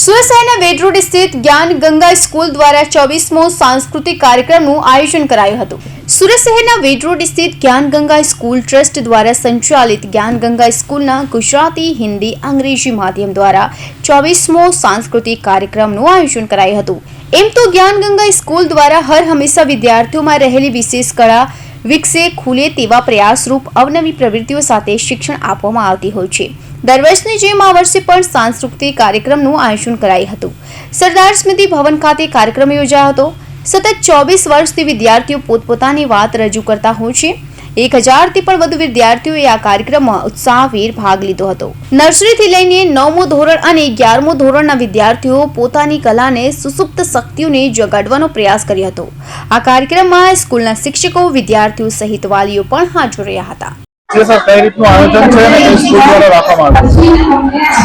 સુરસાઈના વેડ road સ્થિત જ્ઞાન Ganga school દ્વારા ચોવીસમો સાંસ્કૃતિક કાર્યક્રમનું આયોજન કરાયું હતું. સુરત શહેરના વેડ રોડ સ્થિત જ્ઞાન ગંગા સ્કૂલ ટ્રસ્ટ દ્વારા સંચાલિત જ્ઞાન ગંગા સ્કૂલના ગુજરાતી, હિન્દી, અંગ્રેજી માધ્યમ દ્વારા ચોવીસમો સાંસ્કૃતિક કાર્યક્રમનું આયોજન કરાયું હતું. એમ તો જ્ઞાન ગંગા સ્કૂલ દ્વારા હર હંમેશા વિદ્યાર્થીઓમાં રહેલી વિશેષ કળા વિકસે, ખુલે તેવા પ્રયાસરૂપ અવનવી પ્રવૃત્તિઓ સાથે શિક્ષણ આપવામાં આવતી હોય છે. દર વર્ષની જેમ આ વર્ષે પણ સાંસ્કૃતિક કાર્યક્રમનું આયોજન કરાયું હતું. સરદાર સ્મૃતિ ભવન ખાતે કાર્યક્રમ યોજાયો હતો. સતત ચોવીસ વર્ષથી વિદ્યાર્થીઓ પોતપોતાની વાત રજૂ કરતા હોય છે. એક હજારથી પણ વધુ વિદ્યાર્થીઓએ આ કાર્યક્રમમાં ઉત્સાહભેર ભાગ લીધો હતો. નર્સરીથી લઈને નવમું ધોરણ અને અગિયારમું ધોરણના વિદ્યાર્થીઓ પોતાની કલાને સુસુપ્ત શક્તિઓને જગાડવાનો પ્રયાસ કર્યો હતો. આ કાર્યક્રમમાં સ્કૂલના શિક્ષકો, વિદ્યાર્થીઓ સહિત વાલીઓ પણ હાજર રહ્યા હતા.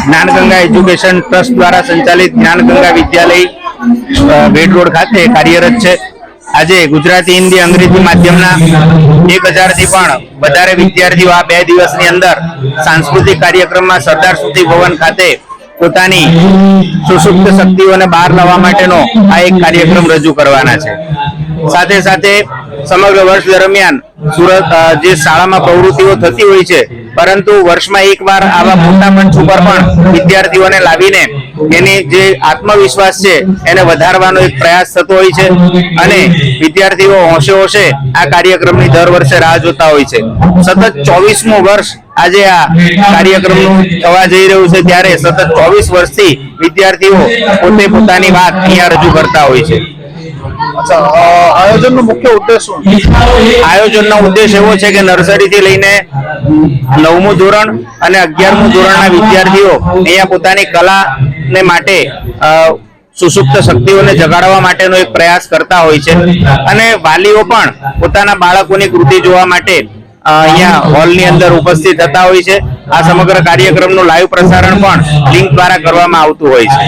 જ્ઞાનગંગા એજ્યુકેશન ટ્રસ્ટ દ્વારા સંચાલિત જ્ઞાનગંગા વિદ્યાલય બેડ રોડ ખાતે કાર્યરત છે. આજે ગુજરાતી, હિન્દી, અંગ્રેજી માધ્યમના એક હજારથી પણ વધારે વિદ્યાર્થીઓ આ બે દિવસની અંદર સાંસ્કૃતિક કાર્યક્રમમાં સરદાર સ્મૃતિ ભવન ખાતે પોતાની સુષુપ્ત શક્તિઓને બહાર લાવવા માટેનો આ એક કાર્યક્રમ રજૂ કરવાના છે. સાથે સાથે સમગ્ર વર્ષ દરમિયાન સુરત જે શાળામાં પ્રવૃત્તિઓ થતી હોય છે, પરંતુ વર્ષમાં એકવાર આવા મોટા મંચ ઉપર પણ વિદ્યાર્થીઓને લાવીને એની જે આત્મવિશ્વાસ છે, એને વધારવાનો એક પ્રયાસ થતો હોય છે અને વિદ્યાર્થીઓ હોશે હોશે આ કાર્યક્રમની દર વર્ષે રાહ જોતા હોય છે. સતત ચોવીસમું વર્ષ આજે આ કાર્યક્રમનું થવા જઈ રહ્યું છે, ત્યારે સતત ચોવીસ વર્ષથી વિદ્યાર્થીઓ પોતે પોતાની વાત અહીંયા રજૂ કરતા હોય છે. આયોજનનો મુખ્ય ઉદ્દેશ એવો છે કે નર્સરીથી લઈને નવમું ધોરણ અને અગિયારમું ધોરણના વિદ્યાર્થીઓ અહીંયા પોતાની કલાને માટે સુસુપ્ત શક્તિઓને જગાડવા માટેનો એક પ્રયાસ કરતા હોય છે. અને વાલીઓ પણ પોતાના બાળકોની કૃતિ જોવા માટે અહીંયા હોલની અંદર ઉપસ્થિત થતા હોય છે. આ સમગ્ર કાર્યક્રમનું લાઈવ પ્રસારણ પણ લિંક દ્વારા કરવામાં આવતું હોય છે.